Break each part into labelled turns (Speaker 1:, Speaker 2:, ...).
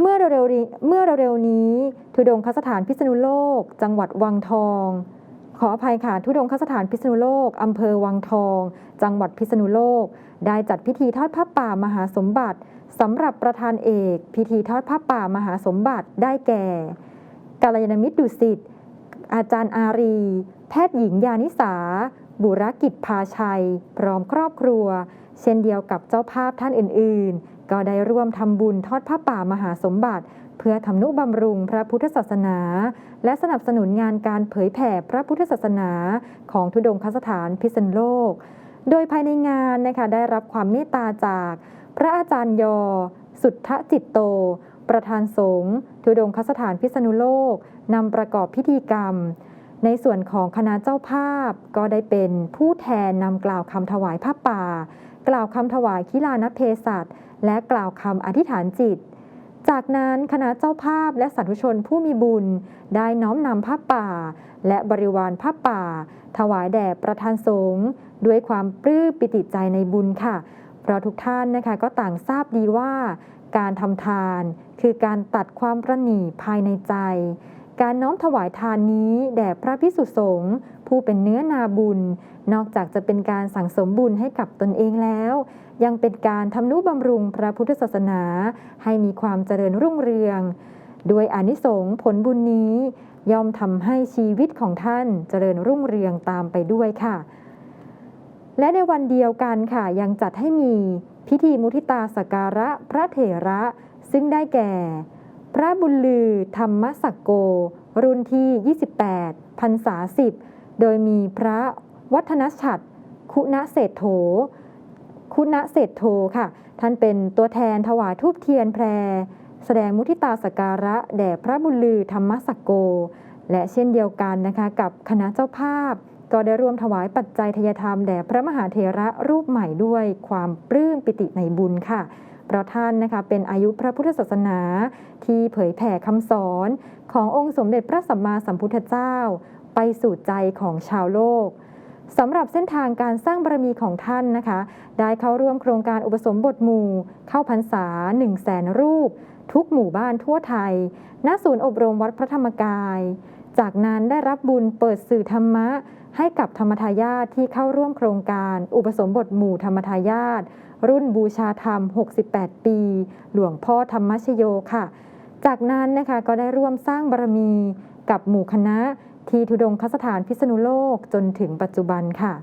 Speaker 1: เมื่อเร็วๆนี้เมื่อเร็วๆนี้ ทุดงคสถานพิษณุโลก จังหวัดวังทอง ขออภัยค่ะทุดงคสถานพิษณุโลกอำเภอวังทอง จังหวัดพิษณุโลก ได้จัดพิธีทอดผ้าป่ามหาสมบัติสำหรับประธานเอก พิธีทอดผ้าป่ามหาสมบัติได้แก่กาลยานมิตรดุสิตอาจารย์อารี แพทย์หญิงยานิสา บุรกิจพาชัย พร้อมครอบครัว เช่นเดียวกับเจ้าภาพท่านอื่น ๆ ก็ได้ร่วมทำบุญทอดผ้าป่ามหาสมบัติ เพื่อทำนุบำรุงพระพุทธศาสนา และสนับสนุนงานการเผยแผ่พระพุทธศาสนาของทุดงคสถานพิษณุโลก โดยภายในงานนะคะได้รับความเมตตาจาก พระอาจารย์ยอ สุทธจิตโต ประธานสงฆ์ทุดงคสถานพิษณุโลกนำประกอบพิธีกรรมในส่วนของคณะเจ้าภาพก็ได้เป็นผู้แทนนำกล่าวคำถวายผ้าป่า กล่าวคำถวายคิลานเพศัต และกล่าวคำอธิษฐานจิต จากนั้นคณะเจ้าภาพและสาธุชนผู้มีบุญ ได้น้อมนำผ้าป่า และบริวารผ้าป่า ถวายแด่ประธานสงฆ์ด้วยความปลื้มปิติใจในบุญค่ะ เพราะทุกท่านนะคะก็ต่างทราบดีว่า การทำทานคือการตัดความประหนี่ภายในใจ การน้อมถวายทานนี้แด่พระพิสุสงฆ์ ผู้เป็นเนื้อนาบุญ นอกจากจะเป็นการสั่งสมบุญให้กับตนเองแล้ว ยังเป็นการทำนุบำรุงพระพุทธศาสนา ให้มีความเจริญรุ่งเรือง ด้วยอนิสงส์ผลบุญนี้ย่อมทำให้ชีวิตของท่านเจริญรุ่งเรืองตามไปด้วยค่ะ และในวันเดียวกันค่ะ ยังจัดให้มีพิธีมุทิตาสการะพระเถระ ซึ่งได้แก่ พระบุญลือธรรมสักโก รุ่นที่ 28พรรษาสิบ โดยมีพระวัฒนชัดคุณเศรษโถ คุณเศรษโธค่ะ ท่านเป็นตัวแทนถวายทูปเทียนแพร แสดงมุทิตาสกการะ แด่พระบุญลือธรรมสักโก และเช่นเดียวกันนะคะกับคณะเจ้าภาพ ก็ได้ร่วมถวายปัจจัยทยธรรมแด่พระมหาเถระรูปใหม่ด้วยความปลื้มปิติในบุญค่ะเพราะท่านนะคะเป็นอายุพระพุทธศาสนาที่เผยแผ่คำสอนขององค์สมเด็จพระสัมมาสัมพุทธเจ้า ไปสู่ใจของชาวโลกสำหรับเส้นทางการสร้างบารมีของท่านนะคะ ได้เข้าร่วมโครงการอุปสมบทหมู่ เข้าพรรษา1 0 0 0 0แสนรูป ทุกหมู่บ้านทั่วไทย ณ ศูนย์อบรมวัดพระธรรมกาย จากนั้นได้รับบุญเปิดสื่อธรรมะ ให้กับธรรมทายาทที่เข้าร่วมโครงการ อุปสมบทหมู่ธรรมทายาทรุ่นบูชาธรรม 68 ปี หลวงพ่อธรรมชโยค่ะ จากนั้นนะคะก็ได้ร่วมสร้างบารมีกับหมู่คณะ ที่ทุดงคสถานพิษณุโลกจนถึงปัจจุบันค่ะ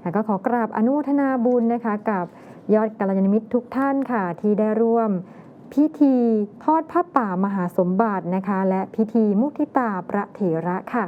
Speaker 1: แล้วก็ขอกราบอนุทนาบุญนะคะกับยอดกัลยาณมิตรทุกท่านค่ะ ที่ได้ร่วมพิธีทอดผ้าป่ามหาสมบัตินะคะ และพิธีมุทิตาพระเถระค่ะ